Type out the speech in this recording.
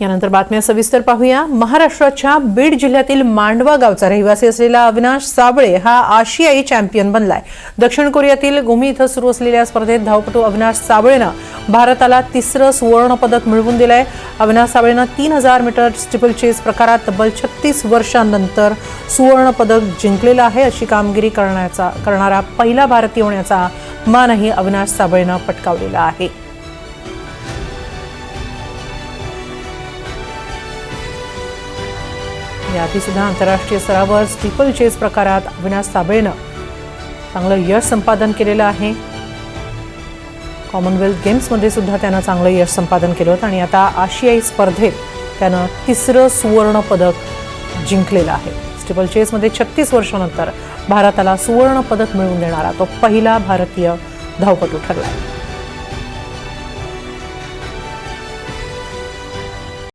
यानंतर बातम्या सविस्तर पाहूया. महाराष्ट्राच्या बीड जिल्ह्यातील मांडवा गावचा रहिवासी असलेला अविनाश साबळे हा आशियाई चॅम्पियन बनलाय. दक्षिण कोरियातील गुमी इथं सुरू असलेल्या स्पर्धेत धावपटू अविनाश साबळेनं भारताला तिसरं सुवर्ण पदक मिळवून दिलंय. अविनाश साबळेनं तीन हजार मीटर स्टिपल चेस प्रकारात तब्बल छत्तीस वर्षांनंतर सुवर्ण पदक जिंकलेलं आहे अशी कामगिरी करण्याचा करणारा पहिला भारतीय होण्याचा मानही अविनाश साबळेनं पटकावलेला आहे. याआधी सुद्धा आंतरराष्ट्रीय स्तरावर स्टीपल चेस प्रकारात अविनाश साबळेनं चांगलं यश संपादन केलेलं आहे. कॉमनवेल्थ गेम्समध्ये सुद्धा त्यानं चांगलं यश संपादन केलं होतं आणि आता आशियाई स्पर्धेत त्यानं तिसरं सुवर्ण पदक जिंकलेलं आहे. स्टिपल चेसमध्ये छत्तीस वर्षानंतर भारताला सुवर्ण पदक मिळवून देणारा तो पहिला भारतीय धावपटू ठरला